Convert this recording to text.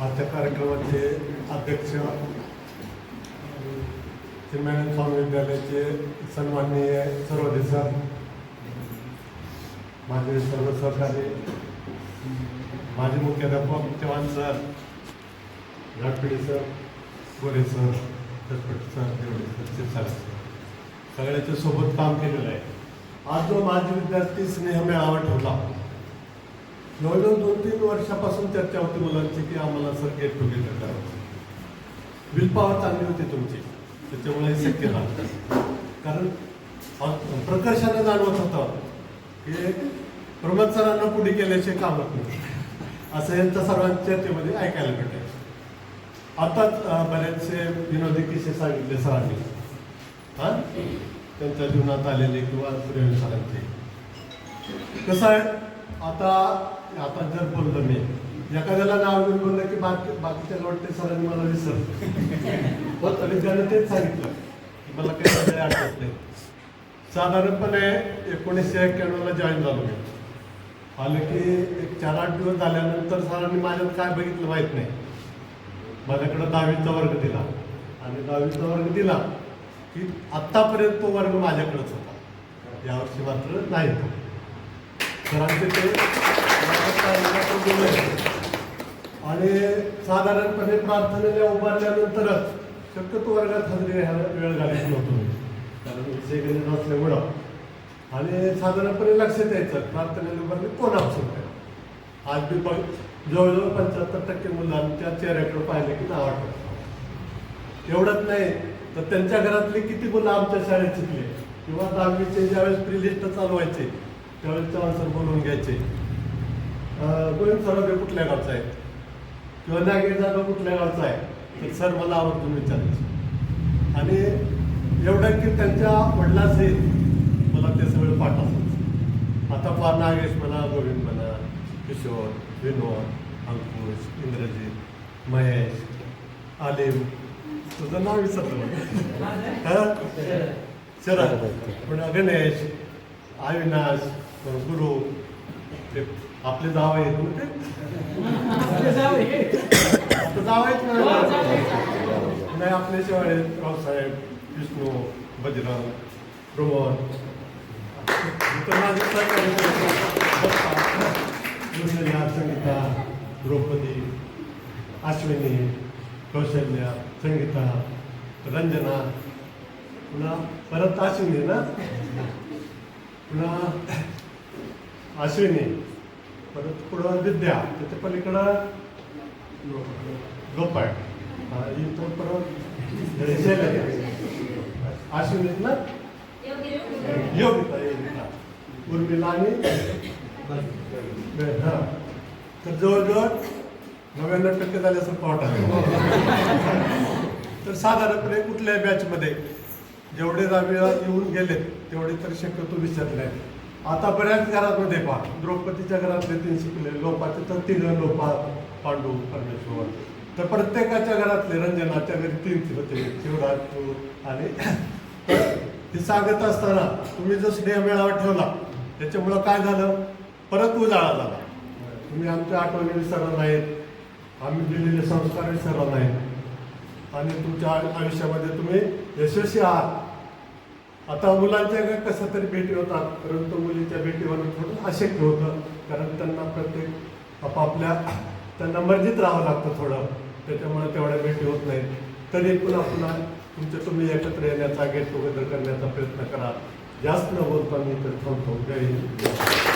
आजच्या कार्यक्रमाचे अध्यक्ष चिन्मयानंद स्वामी विद्यालयाचे सन्माननीय सर्व सर माझे सर्व सहकारी माझे मुख्याध्यापक Chavan sir Ghatpidhi sir Gore sir Chatpat sir Devde sir Shirsagar sir. सगळ्याच्या सोबत काम केलेलं आहे. आज जो माझे विद्यार्थी स्नेह मेळावा ठेवला जवळजवळ दोन तीन वर्षापासून चर्चा होती मुलांची की आम्हाला सर गेट टुगेदर करायचं. विल पॉवर चांगली होती तुमची त्याच्यामुळे हे शक्य झालं. कारण प्रकर्षाने जाणवत होतं की प्रमोद सरांना पुढे केल्याशिवाय कामच नाही. असं यांच्या सर्वांच्या चर्चेमध्ये ऐकायला भेटायचं. आताच बरेचसे विनोदी किस्से सांगितले सरांनी. हा? त्यांच्या जीवनात आलेले किंवा सूर्यवंश सरांचे. कसं आहे? आता आता जर बोललो मी. एखाद्याला नाव घेऊन बोललं की बाकी बाकीच्या वाटते सरांनी मला विसरलं. पण तरी तेच सांगितलं. की मला काही आठवत नाही. साधारणपणे एकोणीसशे एक्क्याण्णवला जॉईन झालो मी. आलं की एक चार आठ दिवस झाल्यानंतर सरांनी माझ्यात काय बघितलं माहीत नाही. माझ्याकडं दहावीचा वर्ग दिला. आणि दहावीचा वर्ग दिला की आत्तापर्यंत तो वर्ग माझ्याकडेच होता. यावर्षी मात्र नाही होता. सरांचे ते. गेले. आणि साधारणपणे प्रार्थनेला उभारल्यानंतरच शक्यतो वर्गात हजेरी घ्यायला वेळ घालायची नव्हतो. मी कारण विषय गणित असल्यामुळं आणि साधारणपणे लक्षात यायचं प्रार्थनेला उभारले कोण आवश्यक आहे आज मी पण जवळजवळ पंच्याहत्तर टक्के मुलांच्या चेहऱ्याकडे पाहिले की नाव आठवत. एवढंच नाही तर त्यांच्या घरातली किती मुलं आमच्या शाळेत शिकले? किंवा दहावीचे ज्यावेळेस प्रिलिस्ट लिस्ट त्यावेळेस चव्हाण सर बोलवून घ्यायचे. गोविंद सरोदे कुठल्या गावचा आहे? किंवा नागेश जाधव कुठल्या गावचा आहे? तर सर मला आवर्जून विचारायचे. आणि एवढं की त्यांच्या वडिलासहित मला ते सगळं पाठ असायचं आता फार नागेश म्हणा गोविंद म्हणा किशोर विनोद अंकुश इंद्रजित महेश आलिम तुझं नाव विसरलं. हा? शरद पुन्हा गणेश अविनाश गुरु ते आपले जाव आहेत जाव आहेत नाही आपले शिवाय आहेत रावसाहेब विष्णू बजरंग प्रमोद दुर्मिला, संगीता द्रौपदी अश्विनी कौशल्या संगीता रंजना. पुन्हा परत अश्विनी ना? पुन्हा अश्विनी परत पुढं विद्या. त्याच्या पलीकडं गोपाळ हा, इथं परत शैलजा. ना? योगिता योगिता. उर्मिला आणि हा. तर जवळजवळ नव्याण्णव टक्के झाल्यासारखं वाटत तर साधारणपणे कुठल्याही बॅचमध्ये जेवढे जावेळा येऊन गेलेत तेवढे तर शक्यतो विसरले आता बऱ्याच घरामध्ये पहा द्रौपदीच्या घरातले तीन शिकले लोपाचे तर तीन लोपा पांडू परमेश्वर. तर प्रत्येकाच्या घरातले रंजनाच्या घरी तीन होते शिवराज आणि ते हे सांगत असताना तुम्ही जो स्नेह मेळावा ठेवला त्याच्यामुळं काय झालं? परत उजाळा झाला. तुम्ही आमच्या आठवणी विसरला नाहीत. आम्ही दिलेले संस्कार विसरला नाहीत. आणि तुमच्या आयुष्यामध्ये तुम्ही यशस्वी आहात. आता मुलांच्या कसं तरी भेटी होतात परंतु मुलीच्या भेटीवर थोडं अशक्य होतं कारण त्यांना प्रत्येक आपापल्या त्यांना मर्जीत राहावं लागतं थोडं त्याच्यामुळे तेवढ्या भेटी होत नाहीत. तरी पुन्हा पुन्हा तुमचे तुम्ही एकत्र येण्याचा गेट टुगेदर करण्याचा प्रयत्न करा. जास्त न बोलता मी तर थांबतो. जय हिंद.